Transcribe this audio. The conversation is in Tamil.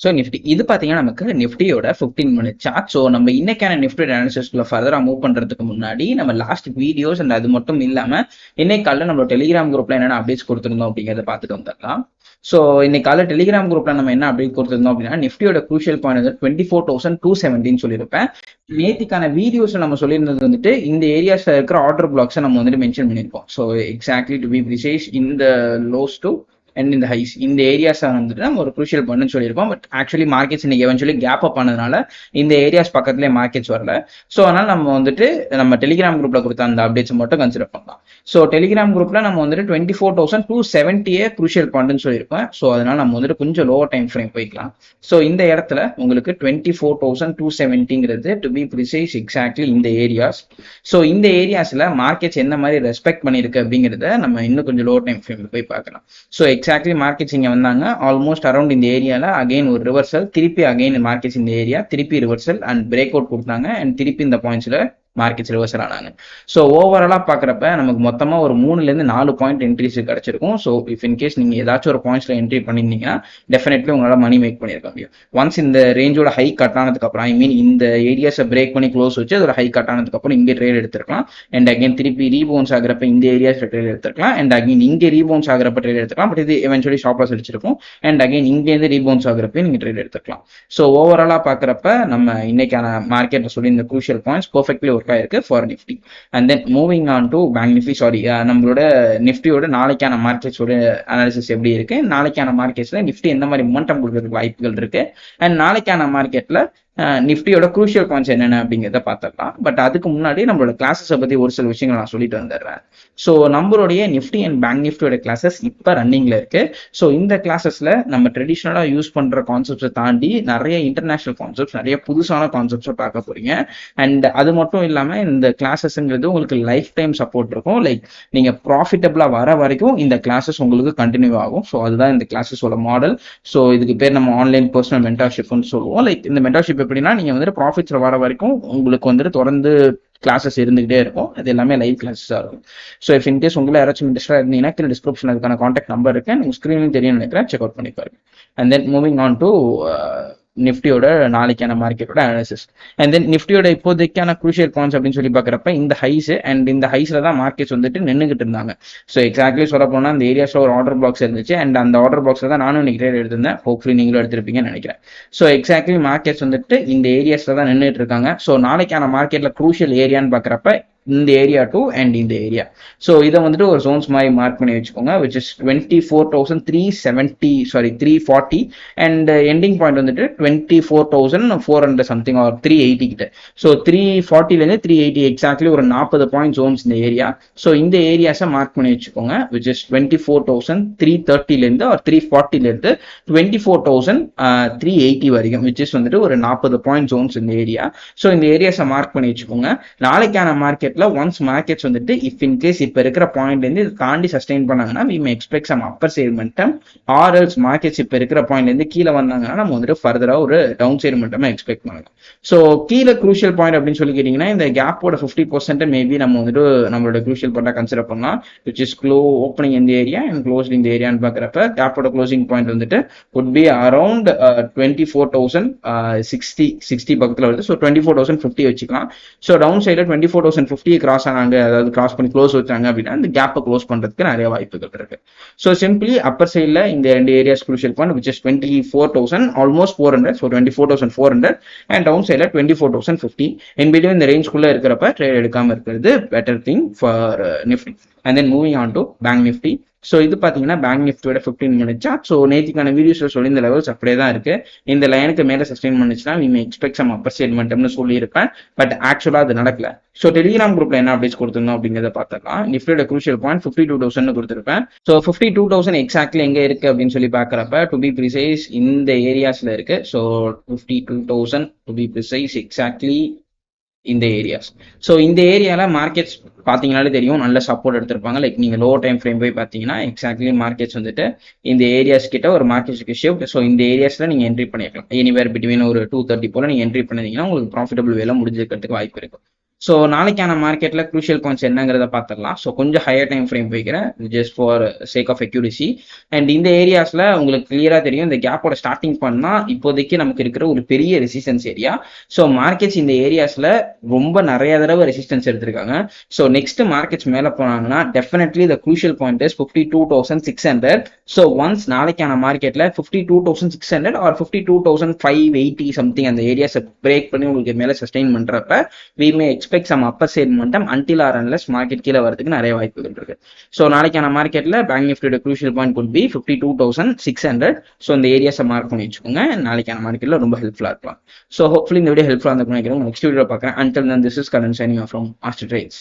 ஸோ நிஃப்டி இது பார்த்தீங்கன்னா நமக்கு நிஃப்டியோட ஃபிஃப்டீன் மினிட் சார்ட் ஸோ நம்ம இன்னைக்கான நிஃப்டி அனாலிசிஸ்ல ஃபர்தராக மூவ் பண்ணுறதுக்கு முன்னாடி நம்ம லாஸ்ட் வீடியோஸ் அண்ட் அது மட்டும் இல்லாமல் இன்னைக்கு காலையில் நம்ம டெலிகிராம் குரூப்ல என்னென்ன அப்டேட்ஸ் கொடுத்துருந்தோம் அப்படிங்கிறத பார்த்துட்டு வந்துடலாம். ஸோ இன்னைக்கு காலையில் டெலிகிராம் குரூப்ல நம்ம என்ன அப்டேட் கொடுத்துருந்தோம் அப்படின்னா நிஃப்டியோட குரூஷியல் பாயிண்ட் வந்து டுவெண்ட்டி ஃபோர் தௌசண்ட் டூ செவன்டின்னு சொல்லியிருப்பேன். நேற்றுக்கான வீடியோஸ் நம்ம சொல்லியிருந்தது வந்துட்டு இந்த ஏரியாஸ்ல இருக்கிற ஆர்டர் பிளாக்ஸை நம்ம வந்துட்டு மென்ஷன் பண்ணியிருப்போம். So exactly to be precise இந்த லோஸ் டு அண்ட் இந்த ஹைஸ் இந்த ஏரியாஸ் வந்துட்டு நம்ம ஒரு குரூஷியல் பண்ணுன்னு சொல்லியிருக்கோம் பட் ஆக்சுவலி மார்க்கெட்ஸ் இன்னைக்கு எவென்ச்சுவலி கேப் அப் பண்ணதுனால இந்த ஏரியாஸ் பக்கத்துலேயே மார்க்கெட்ஸ் வரல. ஸோ அதனால நம்ம வந்துட்டு நம்ம டெலிகிராம் குரூப்ல கொடுத்த அந்த அப்டேட்ஸ் மட்டும் கன்சிடர் பண்ணலாம். ஸோ டெலிகிராம் குரூப்ல நம்ம வந்துட்டு டுவெண்ட்டி ஃபோர் தௌசண்ட் டூ செவன்ட்டியே குரூஷியல் பண்ணுன்னு சொல்லியிருப்போம். ஸோ அதனால நம்ம வந்துட்டு கொஞ்சம் லோ டைம் ஃப்ரேம் போய்க்கலாம். ஸோ இந்த இடத்துல உங்களுக்கு டுவெண்ட்டி ஃபோர் தௌசண்ட் டூ செவன்ட்டிங்கிறது டு பி ப்ரிசைஸ் எக்ஸாக்ட்லி இந்த ஏரியாஸ் ஸோ இந்த ஏரியாஸ்ல மார்க்கெட்ஸ் என்ன மாதிரி ரெஸ்பெக்ட் பண்ணியிருக்கு அப்படிங்கிறத நம்ம இன்னும் கொஞ்சம் லோ டைம் ஃப்ரேம் போய் பார்க்கலாம். ஸோ எக்ஸாக்ட்லி மார்க்கெட்ஸ் இங்கே வந்தாங்க. ஆல்மோஸ்ட் அரௌண்ட் இந்த ஏரியாவில் அகைன் ஒரு ரிவர்சல் திருப்பி அகைன் மார்க்கெட்ஸ் இந்த ஏரியா திருப்பி ரிவர்சல் அண்ட் பிரேக் அவுட் கொடுத்தாங்க. அண்ட் திருப்பி இந்த பாயிண்ட்ஸில் மார்க்கெட் ரிவர்சல் ஆனாங்க. ஸோ ஓவராலாக பார்க்குறப்ப நமக்கு மொத்தமாக ஒரு மூணுலேருந்து நாலு பாயிண்ட் என்ட்ரிஸ் கிடச்சிருக்கும். ஸோ இஃப் இன்கேஸ் நீங்கள் ஏதாச்சும் ஒரு பாயிண்ட்ஸில் என்ட்ரி பண்ணியிருந்தீங்கன்னா டெஃபினெட்லி உங்களால் மணி மேக் பண்ணியிருக்க முடியும். ஒன்ஸ் இந்த ரேஞ்சோட ஹை கட் ஆனதுக்கப்புறம் ஐ மீன் இந்த ஏரியாஸை பிரேக் பண்ணி க்ளோஸ் வச்சு அதோட ஹை கட் ஆனதுக்கப்புறம் இங்கே ட்ரேட் எடுத்துருக்கலாம். அண்ட் அகைன் திருப்பி ரீபவுன்ஸ் ஆகிறப்ப இந்த ஏரியாஸில் ட்ரேட் எடுத்துருக்கலாம். அண்ட் அகைன் இங்கே ரீபவுன்ஸ் ஆகிறப்ப ட்ரேட் எடுத்துக்கலாம் பட் இது எவென்ச்சுவலி ஷாப்லாஸ் அடிச்சிருக்கும். அண்ட் அகைன் இங்கேருந்து ரீபவுன்ஸ் ஆகிறப்ப நீங்கள் ட்ரேட் எடுத்துக்கலாம் ஸோ ஓவராலாக பார்க்குறப்ப நம்ம இன்னைக்கான மார்க்கெட்டில் சொல்லி இந்த குரூஷியல் பாயிண்ட்ஸ் பர்ஃபெக்ட்லி ஒர்க் ஆயிருக்கு for Nifty and then moving on to bank Nifty sorry நம்மளோட நிஃப்டியோட நாளைக்கான மார்க்கெட்ஸோட அனாலிசிஸ் எப்படி இருக்கு? நாளைக்கான மார்க்கெட்ஸ்ல நிஃப்டி எந்த மாதிரி மொமெண்டம் கொடுக்கறதுக்கு வாய்ப்புகள் இருக்கு? அண்ட் நாளைக்கான மார்க்கெட்ல நிஃப்டியோட குரூஷியல் பாயிண்ட்ஸ் என்னென்ன அப்படிங்கிறத பார்த்துடலாம். பட் அதுக்கு முன்னாடி நம்மளோட கிளாஸஸை பற்றி ஒரு சில விஷயங்கள் நான் சொல்லிட்டு வந்துடுறேன். ஸோ நம்மளுடைய நிஃப்டி அண்ட் பேங்க் நிஃப்டியோட கிளாஸஸ் இப்போ ரன்னிங்கில் இருக்கு. ஸோ இந்த கிளாஸஸில் நம்ம ட்ரெடிஷ்னலாக யூஸ் பண்ணுற கான்செப்ட்ஸை தாண்டி நிறைய இன்டர்நேஷனல் கான்செப்ட்ஸ் நிறைய புதுசான கான்செப்ட்ஸை பார்க்க போறீங்க. அண்ட் அது மட்டும் இல்லாமல் இந்த கிளாஸஸ்ங்கிறது உங்களுக்கு லைஃப் டைம் சப்போர்ட் இருக்கும். லைக் நீங்க ப்ராஃபிட்டபிளாக வர வரைக்கும் இந்த கிளாஸஸ் உங்களுக்கு கண்டினியூ ஆகும். ஸோ அதுதான் இந்த கிளாஸஸோட மாடல் ஸோ இதுக்கு பேர் நம்ம ஆன்லைன் பர்சனல் மென்டர்ஷிப்னு சொல்லுவோம். லைக் இந்த மென்டர்ஷிப் எப்படின்னா நீங்க வந்துட்டு ப்ராஃபிட்ஸ் வர வரைக்கும் உங்களுக்கு வந்துட்டு தொடர்ந்து கிளாஸஸ் இருந்துகிட்டே இருக்கும். அது எல்லாமே லைவ் கிளாஸஸாக இருக்கும். ஸோ இஃப் இன்கேஸ் உங்களை யாராச்சும் இன்ட்ரெஸ்டாக இருந்தீங்கன்னா கீழே டிஸ்கிரிப்ஷன் அதுக்கான காண்டாக்ட் நம்பர் இருக்கு. நீங்கள் ஸ்க்ரீன்லையும் தெரியும் நினைக்கிறேன். செக் அவுட் பண்ணி பாருங்க. And then moving on to நிஃப்டியோட நாளைக்கான மார்க்கெட்டோட அனாலிசிஸ் அண்ட் தென் நிஃப்டியோட இப்போதைக்கான குரூஷியல் பாயிண்ட்ஸ் அப்படின்னு சொல்லி பார்க்குறப்ப இந்த ஹைஸ் அண்ட் இந்த ஹைஸ்ல தான் மார்க்கெட்ஸ் வந்துட்டு நின்றுகிட்டு இருந்தாங்க. ஸோ எக்ஸாக்ட்லி சொல்ல போனால் அந்த ஏரியாஸில் ஒரு ஆர்டர் பாக்ஸ் இருந்துச்சு. அண்ட் அந்த ஆர்டர் பாக்ஸில் தான் நானும் இன்னைக்கு ட்ரேட் எடுத்திருந்தேன். ஹோப்ஃபுல்லி நீங்களும் எடுத்திருப்பீங்கன்னு நினைக்கிறேன். ஸோ எக்ஸாக்ட்லி மார்க்கெட்ஸ் வந்துட்டு இந்த ஏரியாஸில் தான் நின்றுட்டு இருக்காங்க. ஸோ நாளைக்கான மார்க்கெட்டில் குரூஷியல் ஏரியான்னு பார்க்குறப்ப இந்த ஏரியா டு அண்ட் இந்த ஏரியா ஸோ இதை வந்துட்டு ஒரு ஜோன்ஸ் மாதிரி மார்க் பண்ணி வச்சுக்கோங்க which is twenty four thousand three seventy sorry three forty and ending point வந்துட்டு twenty four thousand four hundred something or three eighty கிட்ட ஸோ த்ரீ ஃபார்ட்டிலேருந்து த்ரீ எயிட்டி எக்ஸாக்ட்லி ஒரு நாற்பது பாயிண்ட் ஜோன்ஸ் இந்த ஏரியா ஸோ இந்த ஏரியாஸை மார்க் பண்ணி வச்சுக்கோங்க which is twenty four thousand three தேர்ட்டிலேருந்து or three ஃபார்ட்டிலேருந்து twenty four thousand three eighty வரைக்கும் விச் இஸ் வந்துட்டு ஒரு நாற்பது பாயிண்ட் ஜோன்ஸ் இந்த ஏரியா ஸோ இந்த ஏரியாஸை மார்க் பண்ணி வச்சுக்கோங்க. நாளைக்கான மார்க்கெட் மார்க்கெட்ல ஒன்ஸ் மார்க்கெட்ஸ் வந்துட்டு இஃப் இன்கேஸ் இப்ப இப்போ இருக்கிற பாயிண்ட் இருந்து இது தாண்டி சஸ்டெயின் பண்ணாங்கன்னா we may expect some upper side மட்டும் ஆர் எல்ஸ் மார்க்கெட்ஸ் இப்போ இருக்கிற பாயிண்ட்ல இருந்து கீழே வந்தாங்கன்னா நம்ம வந்துட்டு ஃபர்தரா ஒரு டவுன் சைடு மட்டுமே எக்ஸ்பெக்ட் பண்ணலாம். ஸோ கீழே குரூஷியல் பாயிண்ட் அப்படின்னு சொல்லி கேட்டீங்கன்னா இந்த கேப்போட ஃபிஃப்டி பர்சன்ட் மேபி நம்ம வந்துட்டு நம்மளோட குரூஷியல் பாயிண்டா கன்சிடர் பண்ணலாம் விச் இஸ் க்ளோ ஓப்பனிங் இந்த ஏரியா அண்ட் க்ளோஸ் இந்த ஏரியான்னு பார்க்குறப்ப கேப்போட க்ளோசிங் பாயிண்ட் வந்துட்டு could be around twenty four thousand sixty sixty பக்கத்தில் வருது. So twenty four thousand fifty வச்சுக்கலாம். ஸோ டவுன் சைடில் twenty four thousand fifty cross ஆனாங்க அதாவது கிராஸ் பண்ணி க்ளோஸ் வச்சாங்க அப்படின்னா இந்த கேப்பை க்ளோஸ் பண்றதுக்கு நிறைய வாய்ப்புகள் இருக்கு. ஸோ சிம்பிளி அப்பர் சைடில் இந்த ரெண்டு areas crucial point which is twenty four thousand almost four hundred so twenty four thousand four hundred and down சைடில் டுவெண்ட்டி ஃபோர் தௌசண்ட் ஃபிஃப்டி என் பிடியும் இந்த ரேஞ்ச்குள்ளே இருக்கிறப்ப ட்ரேட் எடுக்காம இருக்கிறது better thing for Nifty and then moving on to bank Nifty so இது பார்த்தீங்கன்னா பேங்க் நிஃப்டியோட ஃபிஃப்டீன் மினிட் சார்ட் ஸோ நேற்றுக்கான வீடியோஸில் சொல்லி இந்த லெவல்ஸ் அப்படியே தான் இருக்கு. இந்த லைனுக்கு மேலே சஸ்டெயின் பண்ணுச்சுன்னா we may expect some upper ஸ்டேட்மெண்ட்னு சொல்லியிருப்பேன். பட் ஆக்சுவலாக அது நடக்கல. ஸோ டெலிகிராம் குரூப்ல என்ன அப்டேட்ஸ் கொடுத்துருந்தோம் அப்படிங்கிறத பார்த்துக்கலாம் நிஃப்டியோட crucial point fifty two thousand கொடுத்துருப்பேன். So fifty two thousand exactly எங்கே இருக்கு அப்படின்னு சொல்லி பார்க்குறப்ப டு பி ப்ரிசைஸ் இந்த ஏரியாஸ்ல இருக்கு. So fifty two thousand to be precise exactly இந்த ஏரியாஸ் ஸோ இந்த ஏரியாவில் மார்க்கெட்ஸ் பார்த்தீங்கனாலே தெரியும். நல்ல சப்போர்ட் எடுத்திருப்பாங்க. லைக் நீங்கள் லோ டைம் ஃப்ரேம் போய் பார்த்தீங்கன்னா எக்ஸாக்ட்லி மார்க்கெட்ஸ் வந்துட்டு இந்த ஏரியாஸ் கிட்ட ஒரு மார்க்கெட்ஸ்க்கு ஷிஃப்ட் ஸோ இந்த ஏரியாஸில் நீங்கள் என்ட்ரி பண்ணிக்கலாம் எனிவேர் பிட்வீன் ஒரு டூ தேர்ட்டி போல் நீங்கள் என்ட்ரி பண்ணிங்கன்னா உங்களுக்கு ப்ராஃபிட்டபிள் வேலை முடிஞ்சிருக்கிறதுக்கு வாய்ப்பு இருக்கும் ஸோ நாளைக்கான மார்க்கெட்ல குரூஷியல் பாயிண்ட்ஸ் என்னங்கிறத பார்த்துடலாம் ஸோ கொஞ்சம் ஹையர் டைம் ஃப்ரேம் வைக்கிறேன். Just for sake of accuracy and இந்த ஏரியாஸ்ல உங்களுக்கு கிளியரா தெரியும். இந்த கேப்போட ஸ்டார்டிங் பண்ணா இப்போதைக்கு நமக்கு இருக்கிற ஒரு பெரிய ரெசிஸ்டன்ஸ் ஏரியா ஸோ மார்க்கெட்ஸ் இந்த ஏரியாஸ்ல ரொம்ப நிறைய தடவை ரெசிஸ்டன்ஸ் எடுத்திருக்காங்க. ஸோ நெக்ஸ்ட் மார்க்கெட்ஸ் மேலே போனாங்கன்னா definitely the crucial point is fifty two thousand six hundred so once நாளைக்கான மார்க்கெட்ல fifty two thousand six hundred or fifty two thousand five eighty something அந்த ஏரியாஸை பிரேக் பண்ணி உங்களுக்கு மேலே சஸ்டெயின் பண்றப்ப we may expect some upper side மட்டம் அன்டில் ஆர் அன்லஸ் மார்க்கெட் கீழே வரதுக்கு நிறைய வாய்ப்புகள் இருக்கு. ஸோ நாளைக்கான மார்க்கெட்ல பேங்க் நிஃப்டியோட crucial point could be fifty two thousand six hundred so இந்த ஏரியாஸை மார்க் பண்ணி வச்சுக்கோங்க. நாளைக்கான மார்க்கெட்ல ரொம்ப ஹெல்ப்ஃபுல்லா இருக்கலாம். ஸோ ஹோப்ஃபுல்லி இந்த வீடியோ ஹெல்ப்ஃபுல்லாக இருந்திருக்கும் நினைக்கிறேன் நெக்ஸ்ட் வீடியோ பார்க்குறேன். அன்டில் தன் திஸ் இஸ் கடன் சைனிங் ஃப்ரம் மாஸ்டர் ட்ரேட்ஸ்